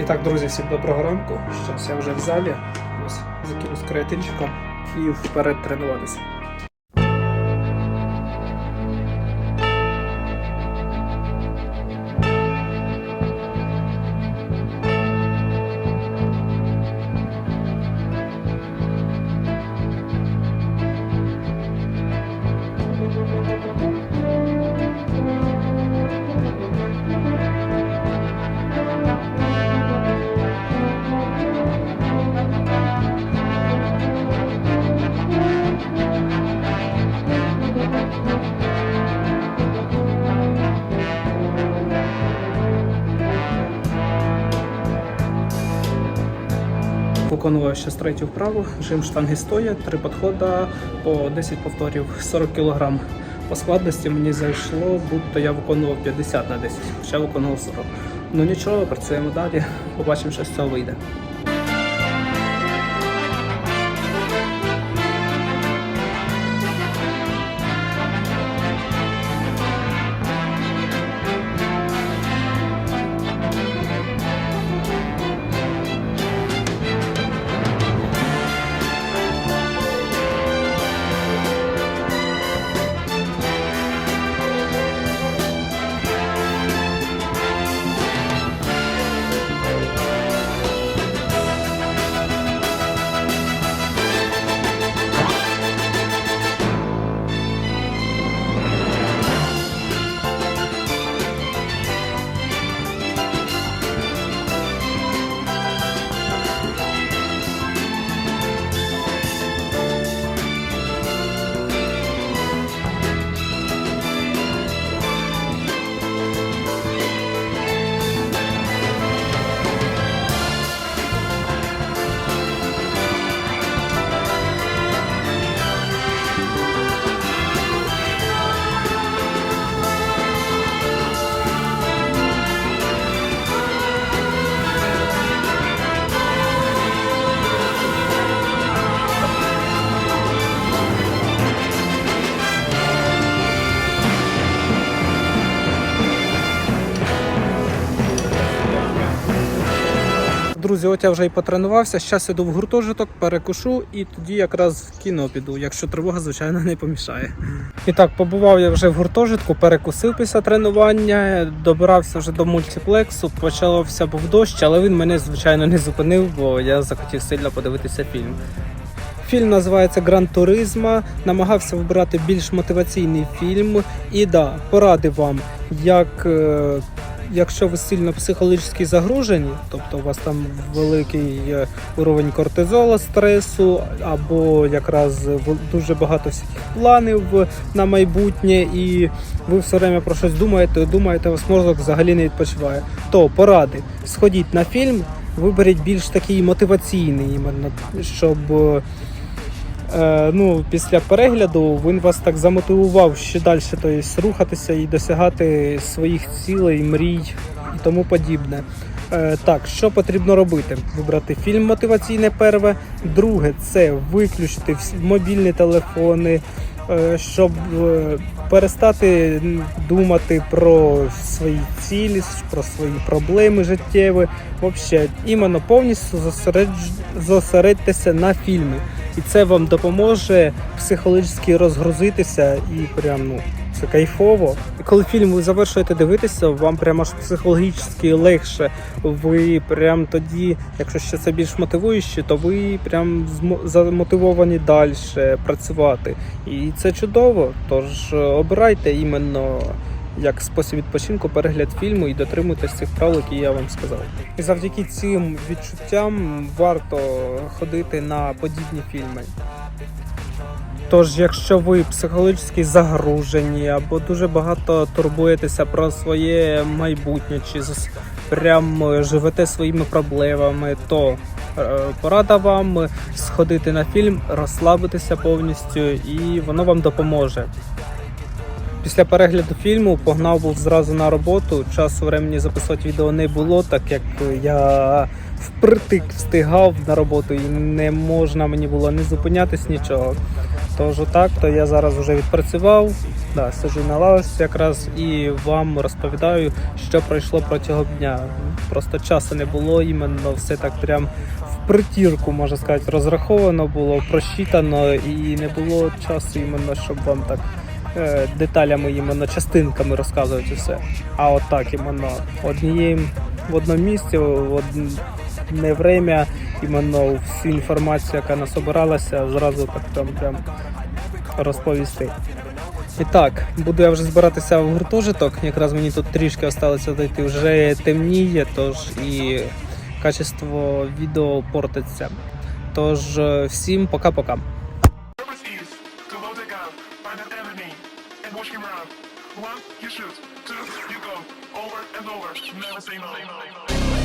І так, друзі, всім доброго ранку. Зараз я вже в залі. Ось закину з креатинчиком і вперед тренуватися. Виконував ще третю вправу, жим штанги стоя, три підходи по 10 повторів, 40 кг. По складності мені зайшло, будто я виконував 50 на 10, ще виконував 40. Ну нічого, працюємо далі, побачимо, що з цього вийде. Друзі, от я вже і потренувався. Зараз іду в гуртожиток, перекушу і тоді якраз в кіно піду, якщо тривога, звичайно, не помішає. І так, побував я вже в гуртожитку, перекусив після тренування, добирався вже до мультиплексу, почався був дощ, але він мене, звичайно, не зупинив, бо я захотів сильно подивитися фільм. Фільм називається Гран Туризма. Намагався вибрати більш мотиваційний фільм. І да, поради вам, як е, якщо ви сильно психологічно загружені, тобто у вас там великий е, уровень кортизолу, стресу, або якраз дуже багато всяких планів на майбутнє, і ви все время про щось думаєте, думаєте, ваш мозок взагалі не відпочиває. То поради, сходіть на фільм, виберіть більш такий мотиваційний, щоб. Е, ну, після перегляду він вас так замотивував ще далі тобто, рухатися і досягати своїх цілей, мрій і тому подібне. Е, так, що потрібно робити? Вибрати фільм мотиваційне перше. Друге, це виключити мобільні телефони, е, щоб перестати думати про свої цілі, про свої проблеми життєві. Взагалі, іменно повністю зосередж... зосередьтеся на фільмі. І це вам допоможе психологічно розгрузитися і прям ну це кайфово. І коли фільм ви завершуєте дивитися, вам прямо аж психологічно легше. Ви прям тоді, якщо ще це більш мотивуюче, то ви прям замотивовані далі працювати. І це чудово. Тож е, обирайте іменно як спосіб відпочинку перегляд фільму і дотримуйтесь цих правил, які я вам сказав. І завдяки цим відчуттям варто ходити на подібні фільми. Тож, якщо ви психологічно загружені або дуже багато турбуєтеся про своє майбутнє, чи прям е, живете своїми проблемами, то е, порада вам сходити на фільм, розслабитися повністю, і воно вам допоможе. Після перегляду фільму погнав був зразу на роботу. Часу времени записувати відео не було, так як я впритик встигав на роботу і не можна мені було не зупинятись нічого. Тож так, то я зараз вже відпрацював, да, сиджу на лавочці якраз і вам розповідаю, що пройшло протягом дня. Просто часу не було, іменно все так прям в притірку, можна сказати, розраховано було, просчитано, і не було часу іменно, щоб вам так деталями, іменно частинками розказувати все. А от так іменно однією в одному місці, в одне время, іменно всю інформацію, яка насобиралася, зразу так там прям розповісти. І так, буду я вже збиратися в гуртожиток. Якраз мені тут трішки осталося дойти. Вже темніє, тож і качество відео портиться. Тож е, всім пока-пока. One, you shoot. Two, you go. Over and over. Never say no.